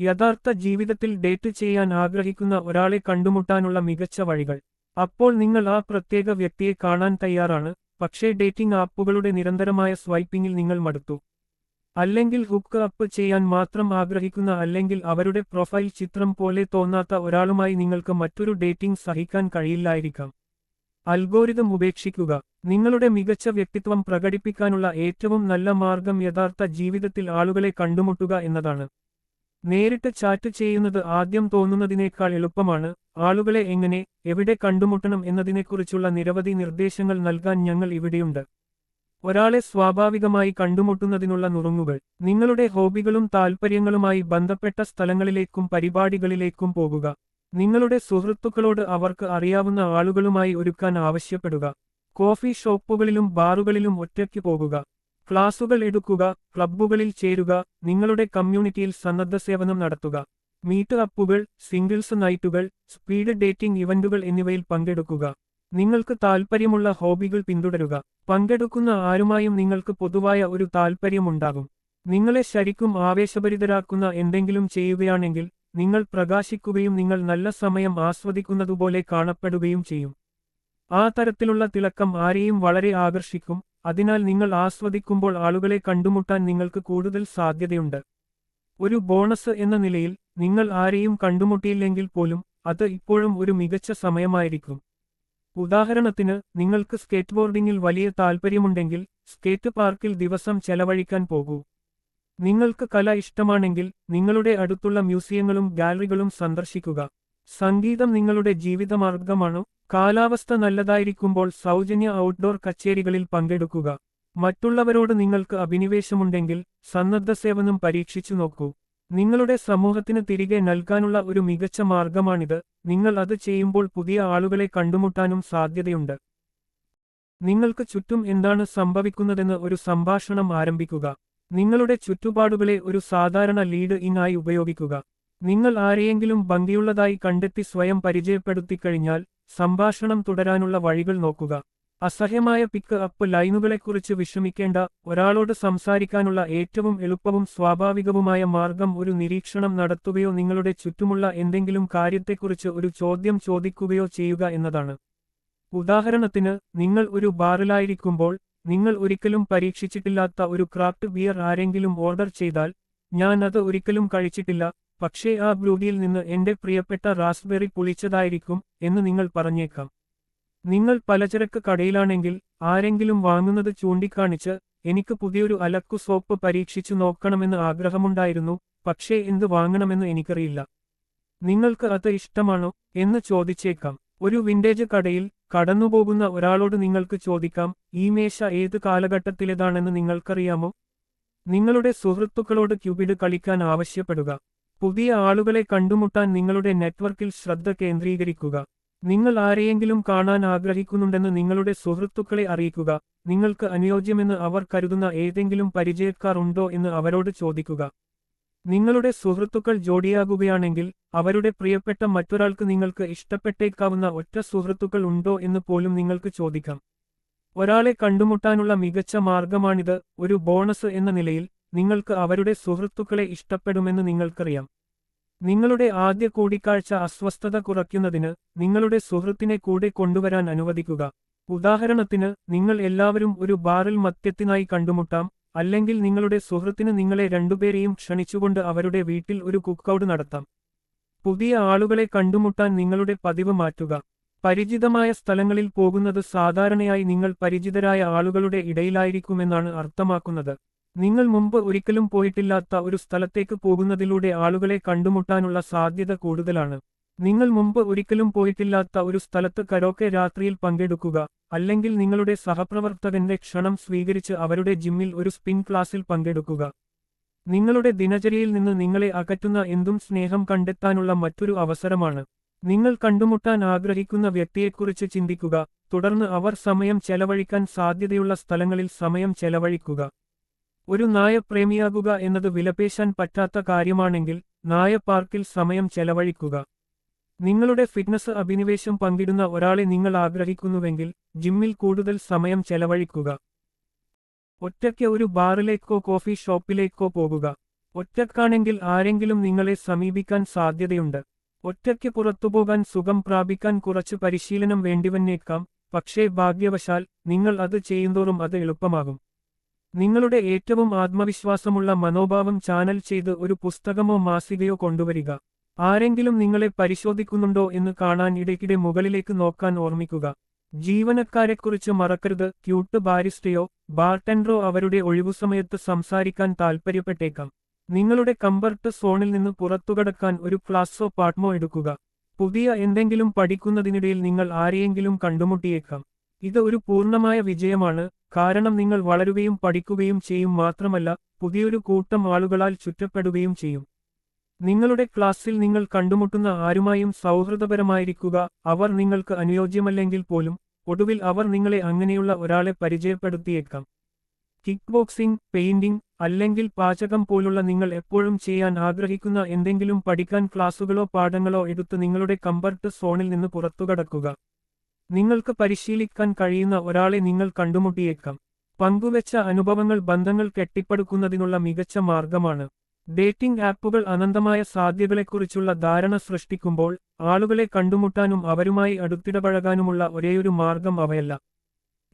യഥാർത്ഥ ജീവിതത്തിൽ ഡേറ്റ് ചെയ്യാൻ ആഗ്രഹിക്കുന്ന ഒരാളെ കണ്ടുമുട്ടാനുള്ള മികച്ച വഴികൾ. അപ്പോൾ നിങ്ങൾ ആ പ്രത്യേക വ്യക്തിയെ കാണാൻ തയ്യാറാണ് പക്ഷേ ഡേറ്റിംഗ് ആപ്പുകളുടെ നിരന്തരമായ സ്വൈപ്പിംഗിൽ നിങ്ങൾ മടുത്തു. അല്ലെങ്കിൽ ഹുക്ക് അപ്പ് ചെയ്യാൻ മാത്രം ആഗ്രഹിക്കുന്ന അല്ലെങ്കിൽ അവരുടെ പ്രൊഫൈൽ ചിത്രം പോലെ തോന്നാത്ത ഒരാളുമായി നിങ്ങൾക്ക് മറ്റൊരു ഡേറ്റിംഗ് സഹിക്കാൻ കഴിയില്ലായിരിക്കാം. അൽഗോരിതം ഉപേക്ഷിക്കുക. നിങ്ങളുടെ മികച്ച വ്യക്തിത്വം പ്രകടിപ്പിക്കാനുള്ള ഏറ്റവും നല്ല മാർഗം യഥാർത്ഥ ജീവിതത്തിൽ ആളുകളെ കണ്ടുമുട്ടുക എന്നതാണ്. നേരിട്ട് ചാറ്റ് ചെയ്യുന്നത് ആദ്യം തോന്നുന്നതിനേക്കാൾ എളുപ്പമാണ്. ആളുകളെ എങ്ങനെ എവിടെ കണ്ടുമുട്ടണം എന്നതിനെക്കുറിച്ചുള്ള നിരവധി നിർദ്ദേശങ്ങൾ നൽകാൻ ഞങ്ങൾ ഇവിടെയുണ്ട്. ഒരാളെ സ്വാഭാവികമായി കണ്ടുമുട്ടുന്നതിനുള്ള നുറുങ്ങുകൾ. നിങ്ങളുടെ ഹോബികളും താൽപ്പര്യങ്ങളുമായി ബന്ധപ്പെട്ട സ്ഥലങ്ങളിലേക്കും പരിപാടികളിലേക്കും പോകുക. നിങ്ങളുടെ സുഹൃത്തുക്കളോട് അവർക്ക് അറിയാവുന്ന ആളുകളുമായി ഒരുക്കാൻ ആവശ്യപ്പെടുക. കോഫി ഷോപ്പുകളിലും ബാറുകളിലും ഒറ്റയ്ക്ക് പോകുക. ക്ലാസുകൾ എടുക്കുക ക്ലബ്ബുകളിൽ ചേരുക നിങ്ങളുടെ കമ്മ്യൂണിറ്റിയിൽ സന്നദ്ധ സേവനം നടത്തുക. മീറ്റ് അപ്പുകൾ സിംഗിൾസ് നൈറ്റുകൾ സ്പീഡ് ഡേറ്റിംഗ് ഇവന്റുകൾ എന്നിവയിൽ പങ്കെടുക്കുക. നിങ്ങൾക്ക് താൽപ്പര്യമുള്ള ഹോബികൾ പിന്തുടരുക. പങ്കെടുക്കുന്ന ആരുമായും നിങ്ങൾക്ക് പൊതുവായ ഒരു താൽപ്പര്യമുണ്ടാകും. നിങ്ങളെ ശരിക്കും ആവേശഭരിതരാക്കുന്ന എന്തെങ്കിലും ചെയ്യുകയാണെങ്കിൽ നിങ്ങൾ പ്രകാശിക്കുകയും നിങ്ങൾ നല്ല സമയം ആസ്വദിക്കുന്നതുപോലെ കാണപ്പെടുകയും ചെയ്യും. ആ തരത്തിലുള്ള തിളക്കം ആരെയും വളരെ ആകർഷിക്കും. അതിനാൽ നിങ്ങൾ ആസ്വദിക്കുമ്പോൾ ആളുകളെ കണ്ടുമുട്ടാൻ നിങ്ങൾക്ക് കൂടുതൽ സാധ്യതയുണ്ട്. ഒരു ബോണസ് എന്ന നിലയിൽ നിങ്ങൾ ആരെയും കണ്ടുമുട്ടിയില്ലെങ്കിൽ പോലും അത് ഇപ്പോഴും ഒരു മികച്ച സമയമായിരിക്കും. ഉദാഹരണത്തിന് നിങ്ങൾക്ക് സ്കേറ്റ്ബോർഡിംഗിൽ വലിയ താൽപ്പര്യമുണ്ടെങ്കിൽ സ്കേറ്റ് പാർക്കിൽ ദിവസം ചെലവഴിക്കാൻ പോകൂ. നിങ്ങൾക്ക് കല ഇഷ്ടമാണെങ്കിൽ നിങ്ങളുടെ അടുത്തുള്ള മ്യൂസിയങ്ങളും ഗാലറികളും സന്ദർശിക്കുക. സംഗീതം നിങ്ങളുടെ ജീവിതമാർഗമാണോ? കാലാവസ്ഥ നല്ലതായിരിക്കുമ്പോൾ സൗജന്യ ഔട്ട്ഡോർ കച്ചേരികളിൽ പങ്കെടുക്കുക. മറ്റുള്ളവരോട് നിങ്ങൾക്ക് അഭിനിവേശമുണ്ടെങ്കിൽ സന്നദ്ധ സേവനം പരീക്ഷിച്ചു നോക്കൂ. നിങ്ങളുടെ സമൂഹത്തിന് തിരികെ നൽകാനുള്ള ഒരു മികച്ച മാർഗമാണിത്. നിങ്ങൾ അത് ചെയ്യുമ്പോൾ പുതിയ ആളുകളെ കണ്ടുമുട്ടാനും സാധ്യതയുണ്ട്. നിങ്ങൾക്ക് ചുറ്റും എന്താണ് സംഭവിക്കുന്നതെന്ന് ഒരു സംഭാഷണം ആരംഭിക്കുക. നിങ്ങളുടെ ചുറ്റുപാടുകളെ ഒരു സാധാരണ ലീഡ് ഇൻ ആയി ഉപയോഗിക്കുക. നിങ്ങൾ ആരെയെങ്കിലും ഭംഗിയുള്ളതായി കണ്ടെത്തി സ്വയം പരിചയപ്പെടുത്തിക്കഴിഞ്ഞാൽ സംഭാഷണം തുടരാനുള്ള വഴികൾ നോക്കുക. അസഹ്യമായ പിക്ക് അപ്പ് ലൈനുകളെക്കുറിച്ച് വിഷമിക്കേണ്ട ഒരാളോട് സംസാരിക്കാനുള്ള ഏറ്റവും എളുപ്പവും സ്വാഭാവികവുമായ മാർഗം ഒരു നിരീക്ഷണം നടത്തുകയോ നിങ്ങളുടെ ചുറ്റുമുള്ള എന്തെങ്കിലും കാര്യത്തെക്കുറിച്ച് ഒരു ചോദ്യം ചോദിക്കുകയോ ചെയ്യുക എന്നതാണ്. ഉദാഹരണത്തിന് നിങ്ങൾ ഒരു ബാറിലായിരിക്കുമ്പോൾ നിങ്ങൾ ഒരിക്കലും പരീക്ഷിച്ചിട്ടില്ലാത്ത ഒരു ക്രാഫ്റ്റ് ബിയർ ആരെങ്കിലും ഓർഡർ ചെയ്താൽ ഞാൻ അത് ഒരിക്കലും കഴിച്ചിട്ടില്ല പക്ഷേ ആ ബ്രൂഡിയിൽ നിന്ന് എന്റെ പ്രിയപ്പെട്ട റാസ്ബെറി പുളിച്ചതായിരിക്കും എന്ന് നിങ്ങൾ പറഞ്ഞേക്കാം. നിങ്ങൾ പലചരക്ക് കടയിലാണെങ്കിൽ ആരെങ്കിലും വാങ്ങുന്നത് ചൂണ്ടിക്കാണിച്ച് എനിക്ക് പുതിയൊരു അലക്കു സോപ്പ് പരീക്ഷിച്ചു നോക്കണമെന്ന് ആഗ്രഹമുണ്ടായിരുന്നു പക്ഷേ എന്ത് വാങ്ങണമെന്ന് എനിക്കറിയില്ല. നിങ്ങൾക്ക് അത് ഇഷ്ടമാണോ എന്ന് ചോദിച്ചേക്കാം. ഒരു വിന്റേജ് കടയിൽ കടന്നുപോകുന്ന ഒരാളോട് നിങ്ങൾക്ക് ചോദിക്കാം ഈ മേശ ഏത് കാലഘട്ടത്തിലേതാണെന്ന് നിങ്ങൾക്കറിയാമോ? നിങ്ങളുടെ സുഹൃത്തുക്കളോട് ക്യൂബിഡ് കളിക്കാൻ ആവശ്യപ്പെടുക. പുതിയ ആളുകളെ കണ്ടുമുട്ടാൻ നിങ്ങളുടെ നെറ്റ്വർക്കിൽ ശ്രദ്ധ കേന്ദ്രീകരിക്കുക. നിങ്ങൾ ആരെയെങ്കിലും കാണാൻ ആഗ്രഹിക്കുന്നുണ്ടെന്ന് നിങ്ങളുടെ സുഹൃത്തുക്കളെ അറിയിക്കുക. നിങ്ങൾക്ക് അനുയോജ്യമെന്ന് അവർ കരുതുന്ന ഏതെങ്കിലും പരിചയക്കാർ ഉണ്ടോ എന്ന് അവരോട് ചോദിക്കുക. നിങ്ങളുടെ സുഹൃത്തുക്കൾ ജോഡിയാകുകയാണെങ്കിൽ അവരുടെ പ്രിയപ്പെട്ട മറ്റൊരാൾക്ക് നിങ്ങൾക്ക് ഇഷ്ടപ്പെട്ടേക്കാവുന്ന ഒറ്റ സുഹൃത്തുക്കൾ ഉണ്ടോ എന്ന് പോലും നിങ്ങൾക്ക് ചോദിക്കാം. ഒരാളെ കണ്ടുമുട്ടാനുള്ള മികച്ച മാർഗമാണിത് ഒരു ബോണസ് എന്ന നിലയിൽ നിങ്ങൾക്ക് അവരുടെ സുഹൃത്തുക്കളെ ഇഷ്ടപ്പെടുമെന്ന് നിങ്ങൾക്കറിയാം. നിങ്ങളുടെ ആദ്യ കൂടിക്കാഴ്ച അസ്വസ്ഥത കുറയ്ക്കുന്നതിന് നിങ്ങളുടെ സുഹൃത്തിനെ കൂടെ കൊണ്ടുവരാൻ അനുവദിക്കുക. ഉദാഹരണത്തിന് നിങ്ങൾ എല്ലാവരും ഒരു ബാറിൽ മദ്യത്തിനായി കണ്ടുമുട്ടാം അല്ലെങ്കിൽ നിങ്ങളുടെ സുഹൃത്തിന് നിങ്ങളെ രണ്ടുപേരെയും ക്ഷണിച്ചുകൊണ്ട് അവരുടെ വീട്ടിൽ ഒരു കുക്കൌട്ട് നടത്താം. പുതിയ ആളുകളെ കണ്ടുമുട്ടാൻ നിങ്ങളുടെ പതിവ് മാറ്റുക. പരിചിതമായ സ്ഥലങ്ങളിൽ പോകുന്നത് സാധാരണയായി നിങ്ങൾ പരിചിതരായ ആളുകളുടെ ഇടയിലായിരിക്കുമെന്നാണ് അർത്ഥമാക്കുന്നത്. നിങ്ങൾ മുമ്പ് ഒരിക്കലും പോയിട്ടില്ലാത്ത ഒരു സ്ഥലത്തേക്ക് പോകുന്നതിലൂടെ ആളുകളെ കണ്ടുമുട്ടാനുള്ള സാധ്യത കൂടുതലാണ്. നിങ്ങൾ മുമ്പ് ഒരിക്കലും പോയിട്ടില്ലാത്ത ഒരു സ്ഥലത്ത് കരോക്കെ രാത്രിയിൽ പങ്കെടുക്കുക അല്ലെങ്കിൽ നിങ്ങളുടെ സഹപ്രവർത്തകന്റെ ക്ഷണം സ്വീകരിച്ച് അവരുടെ ജിമ്മിൽ ഒരു സ്പിൻ ക്ലാസ്സിൽ പങ്കെടുക്കുക. നിങ്ങളുടെ ദിനചര്യയിൽ നിന്ന് നിങ്ങളെ അകറ്റുന്ന എന്തും സ്നേഹം കണ്ടെത്താനുള്ള മറ്റൊരു അവസരമാണ്. നിങ്ങൾ കണ്ടുമുട്ടാൻ ആഗ്രഹിക്കുന്ന വ്യക്തിയെക്കുറിച്ച് ചിന്തിക്കുക തുടർന്ന് അവർ സമയം ചെലവഴിക്കാൻ സാധ്യതയുള്ള സ്ഥലങ്ങളിൽ സമയം ചെലവഴിക്കുക. ഒരു നായപ്രേമിയാകുക എന്നത് വിലപേശാൻ പറ്റാത്ത കാര്യമാണെങ്കിൽ നായ പാർക്കിൽ സമയം ചെലവഴിക്കുക. നിങ്ങളുടെ ഫിറ്റ്നസ് അഭിനിവേശം പങ്കിടുന്ന ഒരാളെ നിങ്ങൾ ആഗ്രഹിക്കുന്നുവെങ്കിൽ ജിമ്മിൽ കൂടുതൽ സമയം ചെലവഴിക്കുക. ഒറ്റയ്ക്ക് ഒരു ബാറിലേക്കോ കോഫി ഷോപ്പിലേക്കോ പോകുക. ഒറ്റക്കാണെങ്കിൽ ആരെങ്കിലും നിങ്ങളെ സമീപിക്കാൻ സാധ്യതയുണ്ട്. ഒറ്റയ്ക്ക് പുറത്തുപോകാൻ സുഖം പ്രാപിക്കാൻ കുറച്ച് പരിശീലനം വേണ്ടിവന്നേക്കാം പക്ഷേ ഭാഗ്യവശാൽ നിങ്ങൾ അത് ചെയ്യുന്തോറും അത് എളുപ്പമാകും. നിങ്ങളുടെ ഏറ്റവും ആത്മവിശ്വാസമുള്ള മനോഭാവം ചാനൽ ചെയ്ത് ഒരു പുസ്തകമോ മാസികയോ കൊണ്ടുവരിക. ആരെങ്കിലും നിങ്ങളെ പരിശോധിക്കുന്നുണ്ടോ എന്ന് കാണാൻ ഇടയ്ക്കിടെ മുകളിലേക്ക് നോക്കാൻ ഓർമ്മിക്കുക. ജീവനക്കാരെക്കുറിച്ച് മറക്കരുത്. ക്യൂട്ട് ബാരിസ്റ്റയോ ബാർട്ടൻഡറോ അവരുടെ ഒഴിവുസമയത്ത് സംസാരിക്കാൻ താൽപ്പര്യപ്പെട്ടേക്കാം. നിങ്ങളുടെ കംഫർട്ട് സോണിൽ നിന്ന് പുറത്തുകടക്കാൻ ഒരു ക്ലാസ്സോ പാഠമോ എടുക്കുക. പുതിയ എന്തെങ്കിലും പഠിക്കുന്നതിനിടയിൽ നിങ്ങൾ ആരെയെങ്കിലും കണ്ടുമുട്ടിയേക്കാം. ഇത് ഒരു പൂർണമായ വിജയമാണ്. കാരണം നിങ്ങൾ വളരുകയും പഠിക്കുകയും ചെയ്യും മാത്രമല്ല പുതിയൊരു കൂട്ടം ആളുകളാൽ ചുറ്റപ്പെടുകയും ചെയ്യും. നിങ്ങളുടെ ക്ലാസ്സിൽ നിങ്ങൾ കണ്ടുമുട്ടുന്ന ആരുമായും സൗഹൃദപരമായിരിക്കുക അവർ നിങ്ങൾക്ക് അനുയോജ്യമല്ലെങ്കിൽ പോലും ഒടുവിൽ അവർ നിങ്ങളെ അങ്ങനെയുള്ള ഒരാളെ പരിചയപ്പെടുത്തിയേക്കാം. കിക്ക് ബോക്സിംഗ് പെയിന്റിംഗ് അല്ലെങ്കിൽ പാചകം പോലുള്ള നിങ്ങൾ എപ്പോഴും ചെയ്യാൻ ആഗ്രഹിക്കുന്ന എന്തെങ്കിലും പഠിക്കാൻ ക്ലാസുകളോ പാഠങ്ങളോ എടുത്ത് നിങ്ങളുടെ കംഫർട്ട് സോണിൽ നിന്ന് പുറത്തുകടക്കുക. നിങ്ങൾക്ക് പരിശീലിക്കാൻ കഴിയുന്ന ഒരാളെ നിങ്ങൾ കണ്ടുമുട്ടിയേക്കാം. പങ്കുവെച്ച അനുഭവങ്ങൾ ബന്ധങ്ങൾ കെട്ടിപ്പടുക്കുന്നതിനുള്ള മികച്ച മാർഗമാണ്. ഡേറ്റിംഗ് ആപ്പുകൾ അനന്തമായ സാധ്യതകളെക്കുറിച്ചുള്ള ധാരണ സൃഷ്ടിക്കുമ്പോൾ ആളുകളെ കണ്ടുമുട്ടാനും അവരുമായി അടുത്തിടപഴകാനുമുള്ള ഒരേയൊരു മാർഗം അവയല്ല.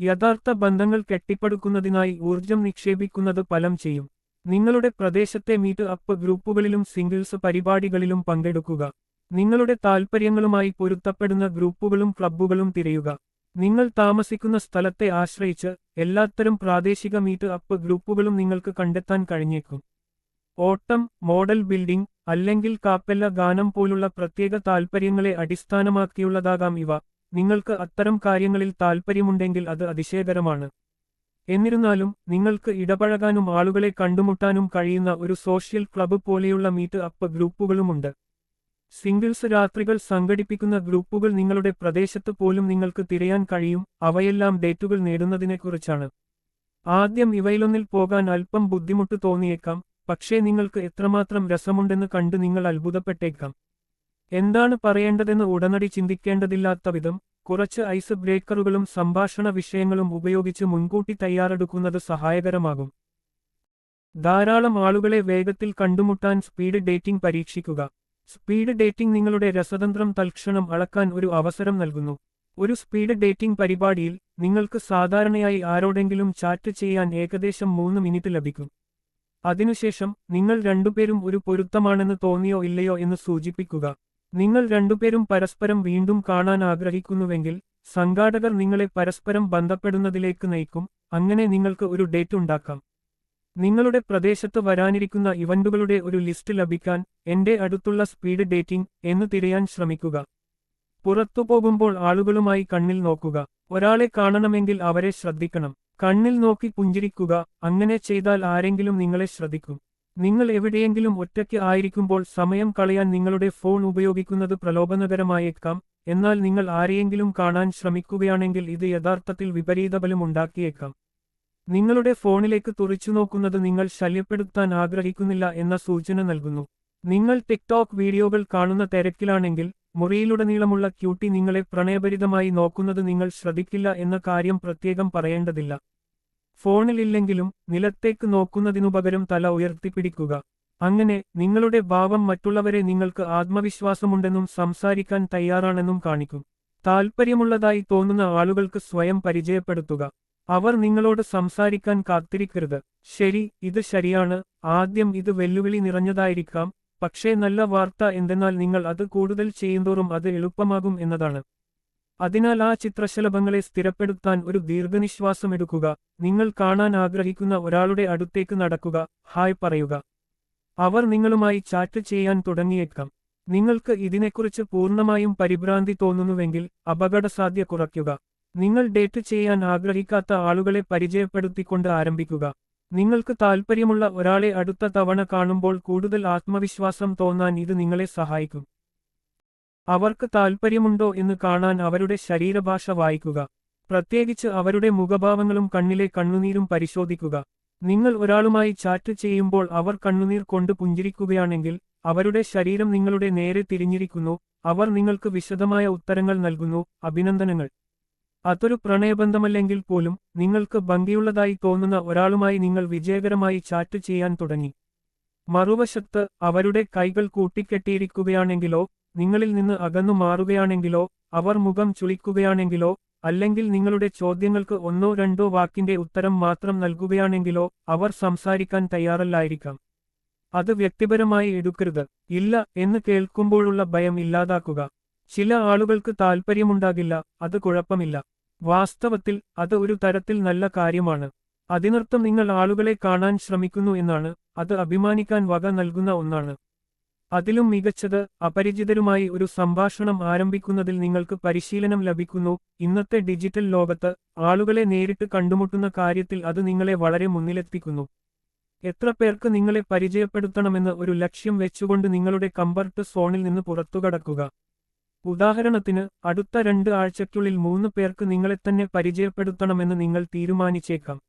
യഥാർത്ഥ ബന്ധങ്ങൾ കെട്ടിപ്പടുക്കുന്നതിനായി ഊർജം നിക്ഷേപിക്കുന്നത് ഫലം ചെയ്യും. നിങ്ങളുടെ പ്രദേശത്തെ മീറ്റ് അപ്പ് ഗ്രൂപ്പുകളിലും സിംഗിൾസ് പരിപാടികളിലും പങ്കെടുക്കുക. നിങ്ങളുടെ താൽപ്പര്യങ്ങളുമായി പൊരുത്തപ്പെടുന്ന ഗ്രൂപ്പുകളും ക്ലബ്ബുകളും തിരയുക. നിങ്ങൾ താമസിക്കുന്ന സ്ഥലത്തെ ആശ്രയിച്ച് എല്ലാത്തരം പ്രാദേശിക മീറ്റ് അപ്പ് ഗ്രൂപ്പുകളും നിങ്ങൾക്ക് കണ്ടെത്താൻ കഴിഞ്ഞേക്കും. ഓട്ടം മോഡൽ ബിൽഡിംഗ് അല്ലെങ്കിൽ കാപ്പെല്ല ഗാനം പോലുള്ള പ്രത്യേക താൽപ്പര്യങ്ങളെ അടിസ്ഥാനമാക്കിയുള്ളതാകാം ഇവ. നിങ്ങൾക്ക് അത്തരം കാര്യങ്ങളിൽ താൽപ്പര്യമുണ്ടെങ്കിൽ അത് അതിശയകരമാണ്. എന്നിരുന്നാലും നിങ്ങൾക്ക് ഇടപഴകാനും ആളുകളെ കണ്ടുമുട്ടാനും കഴിയുന്ന ഒരു സോഷ്യൽ ക്ലബ്ബ് പോലെയുള്ള മീറ്റ് അപ്പ് ഗ്രൂപ്പുകളുമുണ്ട്. സിംഗിൾസ് രാത്രികൾ സംഘടിപ്പിക്കുന്ന ഗ്രൂപ്പുകൾ നിങ്ങളുടെ പ്രദേശത്ത് പോലും നിങ്ങൾക്ക് തിരയാൻ കഴിയും. അവയെല്ലാം ഡേറ്റുകൾ നേടുന്നതിനെക്കുറിച്ചാണ്. ആദ്യം ഇവയിലൊന്നിൽ പോകാൻ അല്പം ബുദ്ധിമുട്ട് തോന്നിയേക്കാം. പക്ഷേ നിങ്ങൾക്ക് എത്രമാത്രം രസമുണ്ടെന്ന് കണ്ട് നിങ്ങൾ അത്ഭുതപ്പെട്ടേക്കാം. എന്താണ് പറയേണ്ടതെന്ന് ഉടനടി ചിന്തിക്കേണ്ടതില്ലാത്ത വിധം കുറച്ച് ഐസ് ബ്രേക്കറുകളും സംഭാഷണ വിഷയങ്ങളും ഉപയോഗിച്ച് മുൻകൂട്ടി തയ്യാറെടുക്കുന്നത് സഹായകരമാകും. ധാരാളം ആളുകളെ വേഗത്തിൽ കണ്ടുമുട്ടാൻ സ്പീഡ് ഡേറ്റിംഗ് പരീക്ഷിക്കുക. സ്പീഡ് ഡേറ്റിംഗ് നിങ്ങളുടെ രസതന്ത്രം തൽക്ഷണം അളക്കാൻ ഒരു അവസരം നൽകുന്നു. ഒരു സ്പീഡ് ഡേറ്റിംഗ് പരിപാടിയിൽ നിങ്ങൾക്ക് സാധാരണയായി ആരോടെങ്കിലും ചാറ്റ് ചെയ്യാൻ ഏകദേശം മൂന്ന് മിനിറ്റ് ലഭിക്കും. അതിനുശേഷം നിങ്ങൾ രണ്ടുപേരും ഒരു പൊരുത്തമാണെന്ന് തോന്നിയോ ഇല്ലയോ എന്ന് സൂചിപ്പിക്കുക. നിങ്ങൾ രണ്ടുപേരും പരസ്പരം വീണ്ടും കാണാൻ ആഗ്രഹിക്കുന്നുവെങ്കിൽ സംഘാടകർ നിങ്ങളെ പരസ്പരം ബന്ധപ്പെടുന്നതിലേക്ക് നയിക്കും. അങ്ങനെ നിങ്ങൾക്ക് ഒരു ഡേറ്റ് ഉണ്ടാക്കാം. നിങ്ങളുടെ പ്രദേശത്ത് വരാനിരിക്കുന്ന ഇവന്റുകളുടെ ഒരു ലിസ്റ്റ് ലഭിക്കാൻ എന്റെ അടുത്തുള്ള സ്പീഡ് ഡേറ്റിംഗ് എന്ന് തിരയാൻ ശ്രമിക്കുക. പുറത്തു പോകുമ്പോൾ ആളുകളുമായി കണ്ണിൽ നോക്കുക. ഒരാളെ കാണണമെങ്കിൽ അവരെ ശ്രദ്ധിക്കണം. കണ്ണിൽ നോക്കി പുഞ്ചിരിക്കുക. അങ്ങനെ ചെയ്താൽ ആരെങ്കിലും നിങ്ങളെ ശ്രദ്ധിക്കും. നിങ്ങൾ എവിടെയെങ്കിലും ഒറ്റയ്ക്ക് ആയിരിക്കുമ്പോൾ സമയം കളയാൻ നിങ്ങളുടെ ഫോൺ ഉപയോഗിക്കുന്നത് പ്രലോഭനകരമായേക്കാം. എന്നാൽ നിങ്ങൾ ആരെയെങ്കിലും കാണാൻ ശ്രമിക്കുകയാണെങ്കിൽ ഇത് യഥാർത്ഥത്തിൽ വിപരീതബലം ഉണ്ടാക്കിയേക്കാം നിങ്ങളുടെ ഫോണിലേക്ക് തുറിച്ചുനോക്കുന്നത് നിങ്ങൾ ശല്യപ്പെടുത്താൻ ആഗ്രഹിക്കുന്നില്ല എന്ന സൂചന നൽകുന്നു. നിങ്ങൾ ടിക്ടോക്ക് വീഡിയോകൾ കാണുന്ന തിരക്കിലാണെങ്കിൽ മുറിയിലുടനീളമുള്ള ക്യൂട്ടി നിങ്ങളെ പ്രണയഭരിതമായി നോക്കുന്നത് നിങ്ങൾ ശ്രദ്ധിക്കില്ല എന്ന കാര്യം പ്രത്യേകം പറയേണ്ടതില്ല. ഫോണിലില്ലെങ്കിലും നിലത്തേക്ക് നോക്കുന്നതിനുപകരം തല ഉയർത്തിപ്പിടിക്കുക. അങ്ങനെ നിങ്ങളുടെ ഭാവം മറ്റുള്ളവരെ നിങ്ങൾക്ക് ആത്മവിശ്വാസമുണ്ടെന്നും സംസാരിക്കാൻ തയ്യാറാണെന്നും കാണിക്കും. താൽപ്പര്യമുള്ളതായി തോന്നുന്ന ആളുകൾക്ക് സ്വയം പരിചയപ്പെടുത്തുക. അവർ നിങ്ങളോട് സംസാരിക്കാൻ കാത്തിരിക്കരുത്. ശരി ഇത് ശരിയാണ്. ആദ്യം ഇത് വെല്ലുവിളി നിറഞ്ഞതായിരിക്കാം. പക്ഷേ നല്ല വാർത്ത എന്തെന്നാൽ നിങ്ങൾ അത് കൂടുതൽ ചെയ്യുന്തോറും അത് എളുപ്പമാകും എന്നതാണ്. അതിനാൽ ആ ചിത്രശലഭങ്ങളെ സ്ഥിരപ്പെടുത്താൻ ഒരു ദീർഘനിശ്വാസം എടുക്കുക നിങ്ങൾ കാണാൻ ആഗ്രഹിക്കുന്ന ഒരാളുടെ അടുത്തേക്ക് നടക്കുക. ഹായ് പറയുക. അവർ നിങ്ങളുമായി ചാറ്റ് ചെയ്യാൻ തുടങ്ങിയേക്കാം. നിങ്ങൾക്ക് ഇതിനെക്കുറിച്ച് പൂർണമായും പരിഭ്രാന്തി തോന്നുന്നുവെങ്കിൽ അപകടസാധ്യ കുറയ്ക്കുക. നിങ്ങൾ ഡേറ്റ് ചെയ്യാൻ ആഗ്രഹിക്കാത്ത ആളുകളെ പരിചയപ്പെടുത്തിക്കൊണ്ട് ആരംഭിക്കുക. നിങ്ങൾക്ക് താൽപ്പര്യമുള്ള ഒരാളെ അടുത്ത തവണ കാണുമ്പോൾ കൂടുതൽ ആത്മവിശ്വാസം തോന്നാൻ ഇത് നിങ്ങളെ സഹായിക്കും. അവർക്ക് താൽപ്പര്യമുണ്ടോ എന്ന് കാണാൻ അവരുടെ ശരീരഭാഷ വായിക്കുക. പ്രത്യേകിച്ച് അവരുടെ മുഖഭാവങ്ങളും കണ്ണിലെ കണ്ണുനീരും പരിശോധിക്കുക. നിങ്ങൾ ഒരാളുമായി ചാറ്റ് ചെയ്യുമ്പോൾ അവർ കണ്ണുനീർ കൊണ്ട് പുഞ്ചിരിക്കുകയാണെങ്കിൽ അവരുടെ ശരീരം നിങ്ങളുടെ നേരെ തിരിഞ്ഞിരിക്കുന്നു അവർ നിങ്ങൾക്ക് വിശദമായ ഉത്തരങ്ങൾ നൽകുന്നു. അഭിനന്ദനങ്ങൾ. അതൊരു പ്രണയബന്ധമല്ലെങ്കിൽ പോലും നിങ്ങൾക്ക് ഭംഗിയുള്ളതായി തോന്നുന്ന ഒരാളുമായി നിങ്ങൾ വിജയകരമായി ചാറ്റ് ചെയ്യാൻ തുടങ്ങി. മറുവശത്ത് അവരുടെ കൈകൾ കൂട്ടിക്കെട്ടിയിരിക്കുകയാണെങ്കിലോ നിങ്ങളിൽ നിന്ന് അകന്നു മാറുകയാണെങ്കിലോ അവർ മുഖം ചുളിക്കുകയാണെങ്കിലോ അല്ലെങ്കിൽ നിങ്ങളുടെ ചോദ്യങ്ങൾക്ക് ഒന്നോ രണ്ടോ വാക്കിന്റെ ഉത്തരം മാത്രം നൽകുകയാണെങ്കിലോ അവർ സംസാരിക്കാൻ തയ്യാറല്ലായിരിക്കാം. അത് വ്യക്തിപരമായി എടുക്കരുത്. ഇല്ല എന്ന് കേൾക്കുമ്പോഴുള്ള ഭയം ഇല്ലാതാക്കുക. ചില ആളുകൾക്ക് താൽപ്പര്യമുണ്ടാകില്ല അത് കുഴപ്പമില്ല. വാസ്തവത്തിൽ അത് ഒരു തരത്തിൽ നല്ല കാര്യമാണ്. അതിനർത്ഥം നിങ്ങൾ ആളുകളെ കാണാൻ ശ്രമിക്കുന്നു എന്നാണ് അത് അഭിമാനിക്കാൻ വക നൽകുന്ന ഒന്നാണ്. അതിലും മികച്ചത് അപരിചിതരുമായി ഒരു സംഭാഷണം ആരംഭിക്കുന്നതിൽ നിങ്ങൾക്ക് പരിശീലനം ലഭിക്കുന്നു. ഇന്നത്തെ ഡിജിറ്റൽ ലോകത്ത് ആളുകളെ നേരിട്ട് കണ്ടുമുട്ടുന്ന കാര്യത്തിൽ അത് നിങ്ങളെ വളരെ മുന്നിലെത്തിക്കുന്നു. എത്ര പേർക്ക് നിങ്ങളെ പരിചയപ്പെടുത്തണമെന്ന് ഒരു ലക്ഷ്യം വെച്ചുകൊണ്ട് നിങ്ങളുടെ കംഫർട്ട് സോണിൽ നിന്ന് പുറത്തുകടക്കുക. ഉദാഹരണത്തിന് അടുത്ത രണ്ട് ആഴ്ചയ്ക്കുള്ളിൽ മൂന്ന് പേർക്ക് നിങ്ങളെ തന്നെ പരിചയപ്പെടുത്തണമെന്ന് നിങ്ങൾ തീരുമാനിച്ചേക്കാം.